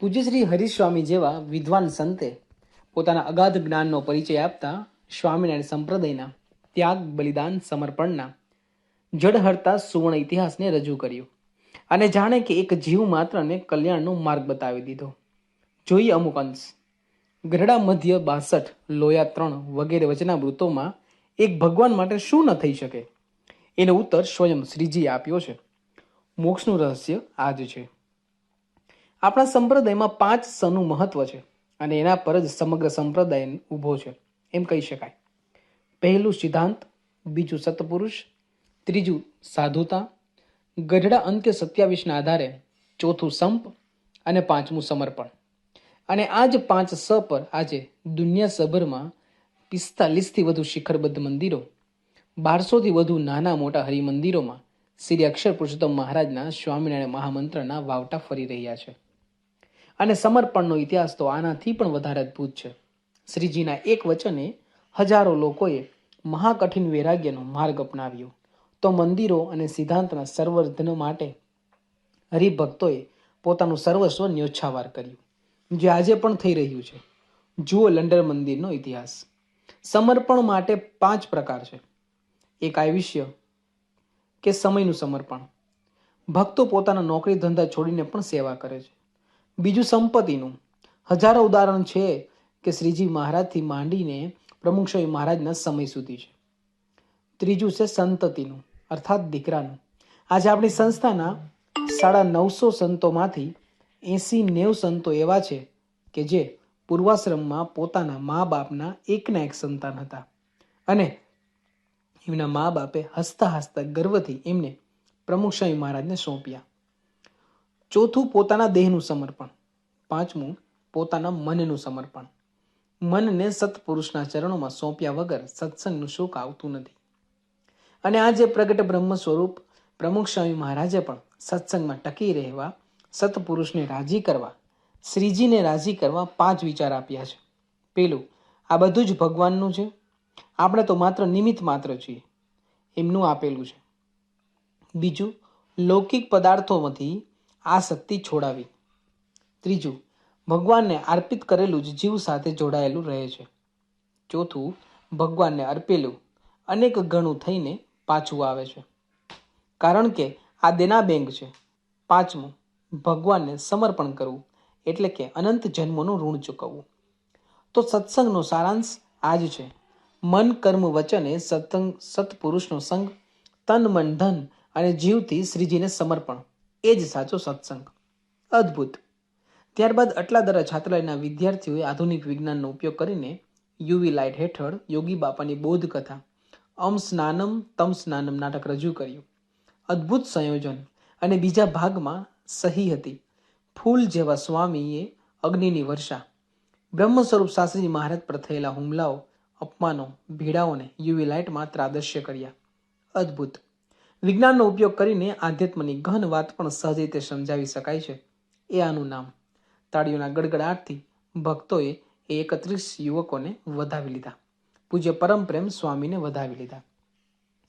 પૂજ્ય શ્રી હરિસ્વામી જેવા વિદ્વાન સંતે પોતાના અગાધ જ્ઞાનનો પરિચય આપતા સ્વામિનારાયણ સંપ્રદાયના ત્યાગ બલિદાન સમર્પણના જડહરતા સુવર્ણ ઇતિહાસને રજૂ કર્યું અને જાણે કે એક જીવ માત્રને કલ્યાણનો માર્ગ બતાવી દીધો. જોઈએ અમુક અંશ. ગઢડા મધ્ય બાસઠ, લોયા ત્રણ વગેરે વચનામૃતોમાં એક ભગવાન માટે શું ન થઈ શકે? એનો ઉત્તર સ્વયં શ્રીજીએ આપ્યો છે. મોક્ષનું રહસ્ય આ છે. આપણા સંપ્રદાયમાં પાંચ સનું મહત્વ છે અને એના પર જ સમગ્ર સંપ્રદાય ઊભો છે. એમ કહી શકાય. પહેલું સિદ્ધાંત, બીજું સતપુરુષ, ત્રીજું સાધુતા, ગઢડા અંત્ય સત્યાવીસના આધારે ચોથું સંપ અને પાંચમું સમર્પણ. અને આ જ પાંચ સ પર આજે દુનિયાસભરમાં પિસ્તાલીસથી વધુ શિખરબદ્ધ મંદિરો, બારસોથી વધુ નાના મોટા હરિમંદિરોમાં શ્રી અક્ષર પુરુષોત્તમ મહારાજના સ્વામિનારાયણ મહામંત્રના વાવટા ફરી રહ્યા છે. અને સમર્પણનો ઇતિહાસ તો આનાથી પણ વધારે અદ્ભુત છે. શ્રીજીના એક વચને હજારો લોકોએ મહાકઠિન વૈરાગ્યનો માર્ગ અપનાવ્યો. તો મંદિરો અને સિદ્ધાંતના સર્વર્ધન માટે હરિભક્તોએ પોતાનું સર્વસ્વ ન્યોછાવાર કર્યું, જે આજે પણ થઈ રહ્યું છે. જુઓ લંડન મંદિરનો ઇતિહાસ. સમર્પણ માટે પાંચ પ્રકાર છે. એક આયુષ્ય, કે સમયનું સમર્પણ. ભક્તો પોતાના નોકરી ધંધા છોડીને પણ સેવા કરે છે. બીજું સંપત્તિનું. હજારો ઉદાહરણ છે કે શ્રીજી મહારાજથી માંડીને પ્રમુખ મહારાજના સમય સુધી છે. ત્રીજું છે સંતતિનું, અર્થાત દીકરાનું. આજે આપણી સંસ્થાના સાડા નવસો સંતોમાંથી એસી નેવ સંતો એવા છે કે જે પૂર્વાશ્રમમાં પોતાના મા બાપના એકના એક સંતાન હતા. અને એમના મા બાપે હસતા હસતા ગર્વથી એમને પ્રમુખ મહારાજને સોંપ્યા. ચોથું પોતાના દેહનું સમર્પણ. પાંચમું પોતાના મનનું સમર્પણ. મનને સત્પુરુષના ચરણોમાં સોંપ્યા વગર સત્સંગનું સુખ આવતું નથી. અને આજે પ્રગટ બ્રહ્મ સ્વરૂપ પ્રમુખ સ્વામી મહારાજે પણ સત્સંગમાં ટકી રહેવા, સત્પુરુષને રાજી કરવા, શ્રીજીને રાજી કરવા પાંચ વિચાર આપ્યા છે. પેલું, આ બધું જ ભગવાનનું છે? આપણે તો માત્ર નિમિત્ત માત્ર છીએ. એમનું આપેલું છે. બીજું, લૌકિક પદાર્થોમાંથી આસક્તિ છોડાવી. ત્રીજું, ભગવાનને અર્પિત કરેલું જ જીવ સાથે જોડાયેલું રહે છે. ચોથું, ભગવાનને અર્પેલું અનેક ગણું થઈને પાછું આવે છે. કારણ કે આ દેના બેંક છે. પાંચમું, ભગવાનને સમર્પણ કરવું એટલે કે અનંત જન્મોનું ઋણ ચૂકવવું. તો સત્સંગનો સારાંશ આ જ છે. મન કર્મ વચને સત્સંગ, સત્પુરુષનો સંગ, તન મન ધન અને જીવથી શ્રીજીને સમર્પણ. એ જ સાચો સત્સંગ. અદ્ભુત. ત્યારબાદ અટલાદરા છાત્રાલયના વિદ્યાર્થીઓએ આધુનિક વિજ્ઞાનનો ઉપયોગ કરીને યુવી લાઇટ હેઠળ યોગી બાપાની બોધ કથા અમ સ્નાનમ તમ સ્નાનમ નાટક રજૂ કર્યું. અદ્ભુત સંયોજન અને બીજા ભાગમાં સહી હતી. ફૂલ જેવા સ્વામીએ અગ્નિની વર્ષા, બ્રહ્મ સ્વરૂપ શાસ્ત્રીજી મહારાજ પર થયેલા હુમલાઓ, અપમાનો, ભીડાઓને યુવી લાઇટમાં ત્રાદશ્ય કર્યા. અદ્ભુત. વિજ્ઞાનનો ઉપયોગ કરીને આધ્યાત્મની ગહન વાત પણ સહજ રીતે સમજાવી શકાય છે. એ આનું નામ તાળીઓના ગડગડાટથી ભક્તોએ એ એકત્રીસ યુવકોને વધાવી લીધા. પૂજ્ય પરમ પ્રેમ સ્વામીને વધાવી લીધા.